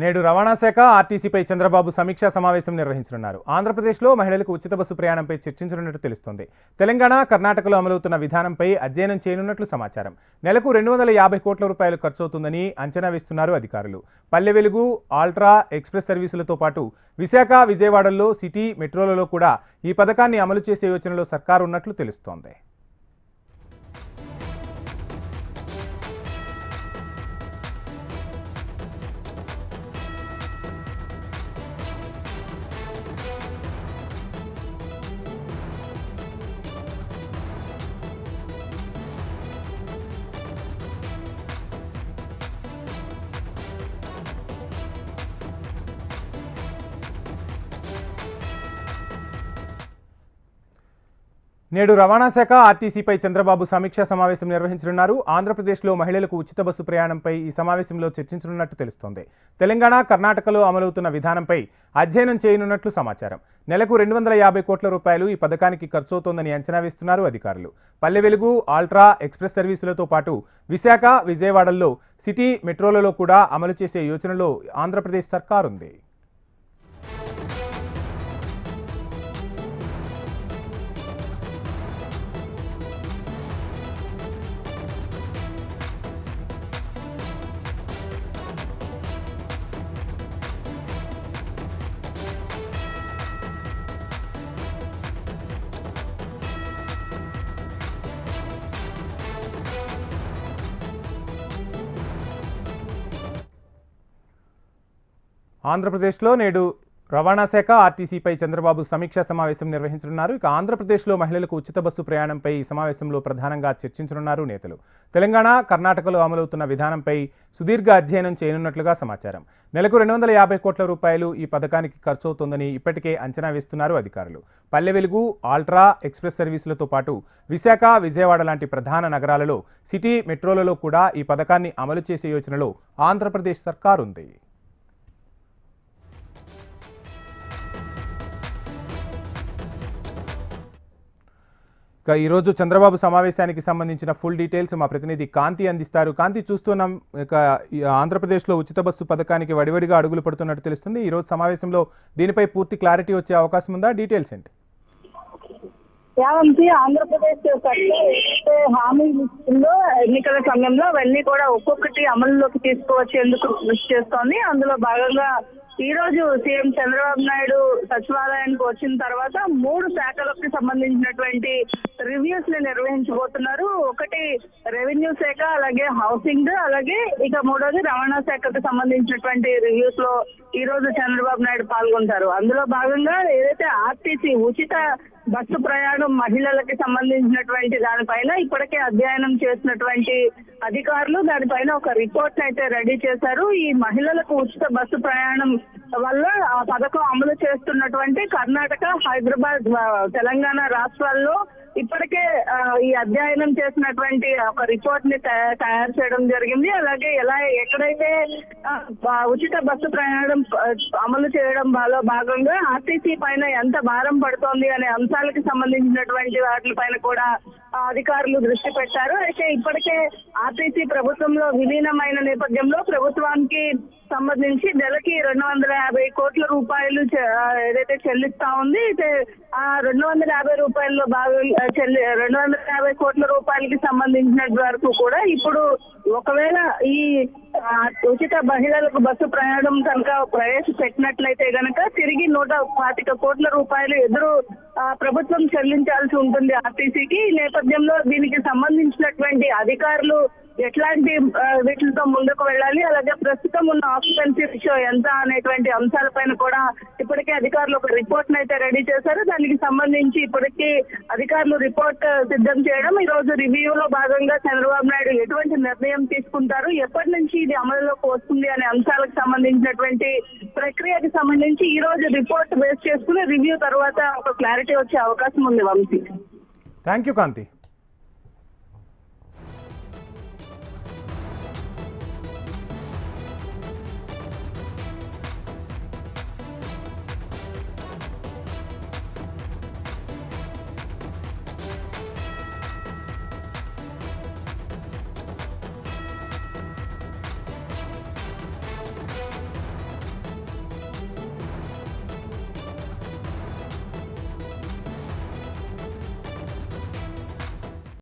నేడు రవాణా శాఖ ఆర్టీసీపై చంద్రబాబు సమీక్షా సమావేశం నిర్వహించనున్నారు. ఆంధ్రప్రదేశ్లో మహిళలకు ఉచిత బస్సు ప్రయాణంపై చర్చించనున్నట్టు తెలుస్తోంది. తెలంగాణ కర్ణాటకలో అమలవుతున్న విధానంపై అధ్యయనం చేయనున్నట్లు సమాచారం. నెలకు రెండు వందల యాభై కోట్ల రూపాయలు ఖర్చవుతుందని అంచనా వేస్తున్నారు అధికారులు. పల్లె వెలుగు ఆల్ట్రా ఎక్స్ప్రెస్ సర్వీసులతో పాటు విశాఖ విజయవాడల్లో సిటీ మెట్రోలలో కూడా ఈ పథకాన్ని అమలు చేసే యోచనలో సర్కారు ఉన్నట్లు తెలుస్తోంది. నేడు రవాణా శాఖ ఆర్టీసీపై చంద్రబాబు సమీక్షా సమావేశం నిర్వహించనున్నారు. ఆంధ్రప్రదేశ్లో మహిళలకు ఉచిత బస్సు ప్రయాణంపై ఈ సమావేశంలో చర్చించనున్నట్టు తెలుస్తోంది. తెలంగాణ కర్ణాటకలో అమలవుతున్న విధానంపై అధ్యయనం చేయనున్నట్లు సమాచారం. నెలకు రెండు వందల యాభై కోట్ల రూపాయలు ఈ పథకానికి ఖర్చవుతోందని అంచనా వేస్తున్నారు అధికారులు. పల్లె వెలుగు ఆల్ట్రా ఎక్స్ప్రెస్ సర్వీసులతో పాటు విశాఖ విజయవాడల్లో సిటీ మెట్రోలలో కూడా అమలు చేసే యోచనలో ఆంధ్రప్రదేశ్ సర్కారుంది. ఆంధ్రప్రదేశ్లో నేడు రవాణా శాఖ ఆర్టీసీపై చంద్రబాబు సమీక్షా సమావేశం నిర్వహించనున్నారు. ఇక ఆంధ్రప్రదేశ్లో మహిళలకు ఉచిత బస్సు ప్రయాణంపై ఈ సమావేశంలో ప్రధానంగా చర్చించనున్నారు నేతలు. తెలంగాణ కర్ణాటకలో అమలవుతున్న విధానంపై సుదీర్ఘ అధ్యయనం చేయనున్నట్లుగా సమాచారం. నెలకు రెండు వందల యాభై కోట్ల రూపాయలు ఈ పథకానికి ఖర్చవుతోందని ఇప్పటికే అంచనా వేస్తున్నారు అధికారులు. పల్లె వెలుగు ఆల్ట్రా ఎక్స్ప్రెస్ సర్వీసులతో పాటు విశాఖ విజయవాడ లాంటి ప్రధాన నగరాలలో సిటీ మెట్రోలలో కూడా ఈ పథకాన్ని అమలు చేసే యోచనలో ఆంధ్రప్రదేశ్ సర్కార్ ఉంది ఇక ఈరోజు చంద్రబాబు సమావేశానికి సంబంధించిన ఫుల్ డీటెయిల్స్ మా ప్రతినిధి కాంతి అందిస్తారు. కాంతి చూస్తున్నాం ఇక ఆంధ్రప్రదేశ్లో ఉచిత బస్సు పథకానికి వడివడిగా అడుగులు పడుతున్నట్టు తెలుస్తుంది. ఈరోజు సమావేశంలో దీనిపై పూర్తి క్లారిటీ వచ్చే అవకాశం ఉందా? డీటెయిల్స్ ఏంటి? యావంతి ఆంధ్రప్రదేశ్ హామీ ఏదైతే హామీలు ఎన్నికల సమయంలో అవన్నీ కూడా ఒక్కొక్కటి అమలులోకి తీసుకువచ్చేందుకు కృషి చేస్తోంది. అందులో భాగంగా ఈ రోజు సీఎం చంద్రబాబు నాయుడు సచివాలయానికి వచ్చిన తర్వాత మూడు శాఖలకు సంబంధించినటువంటి రివ్యూస్ని నిర్వహించబోతున్నారు. ఒకటి రెవెన్యూ శాఖ అలాగే హౌసింగ్ అలాగే ఇక మూడోది రవాణా శాఖకు సంబంధించినటువంటి రివ్యూస్లో ఈ రోజు చంద్రబాబు నాయుడు పాల్గొంటారు. అందులో భాగంగా ఏదైతే ఆర్టీసీ ఉచిత బస్సు ప్రయాణం మహిళలకి సంబంధించినటువంటి దానిపైన ఇప్పటికే అధ్యయనం చేసినటువంటి అధికారులు దానిపైన ఒక రిపోర్ట్ అయితే రెడీ చేశారు. ఈ మహిళలకు ఉచిత బస్సు ప్రయాణం వల్ల ఆ పథకం అమలు చేస్తున్నటువంటి కర్ణాటక హైదరాబాద్ తెలంగాణ రాష్ట్రాల్లో ఇప్పటికే ఆ, ఈ అధ్యయనం చేసినటువంటి ఒక రిపోర్ట్ని తయారు చేయడం జరిగింది. అలాగే ఎలా ఎక్కడైతే ఉచిత బస్సు ప్రయాణం అమలు చేయడం బాలో భాగంగా ఆర్టీసీ పైన ఎంత భారం పడుతోంది అనే అంశాలకు సంబంధించినటువంటి వాటి పైన కూడా అధికారులు దృష్టి పెట్టారు. అయితే ఇప్పటికే ఆర్టీసీ ప్రభుత్వంలో విలీనమైన నేపథ్యంలో ప్రభుత్వానికి సంబంధించి నెలకి రెండు వందల యాభై కోట్ల రూపాయలు ఏదైతే చెల్లిస్తా ఉంది అయితే ఆ రెండు వందల యాభై రూపాయల్లో భాగంగా చెల్లి రెండు వందల యాభై కోట్ల రూపాయలకి సంబంధించిన వరకు కూడా ఇప్పుడు ఒకవేళ ఈ ఉచిత మహిళలకు బస్సు ప్రయాణం కనుక ప్రవేశపెట్టినట్లయితే గనక తిరిగి నూట పాతిక కోట్ల రూపాయలు ఎదురు ప్రభుత్వం చెల్లించాల్సి ఉంటుంది ఆర్టీసీకి. ఈ నేపథ్యంలో దీనికి సంబంధించినటువంటి అధికారులు ఎట్లాంటి వీటితో ముందుకు వెళ్ళాలి అలాగే ప్రస్తుతం ఉన్న ఆక్యుపెన్సీ రేషియో ఎంత అనేటువంటి అంశాలపైన కూడా ఇప్పటికే అధికారులు ఒక రిపోర్ట్ అయితే రెడీ చేశారు. దానికి సంబంధించి ఇప్పటికీ అధికారులు రిపోర్ట్ సిద్ధం చేయడం ఈ రోజు రివ్యూలో భాగంగా చంద్రబాబు నాయుడు ఎటువంటి నిర్ణయం తీసుకుంటారు ఎప్పటి నుంచి ఇది అమలులోకి వస్తుంది అనే అంశాలకు సంబంధించినటువంటి ప్రక్రియకి సంబంధించి ఈ రోజు రిపోర్ట్ బేస్ చేసుకుని రివ్యూ తర్వాత ఒక క్లారిటీ వచ్చే అవకాశం ఉంది వంశీ. Thank you Kanthi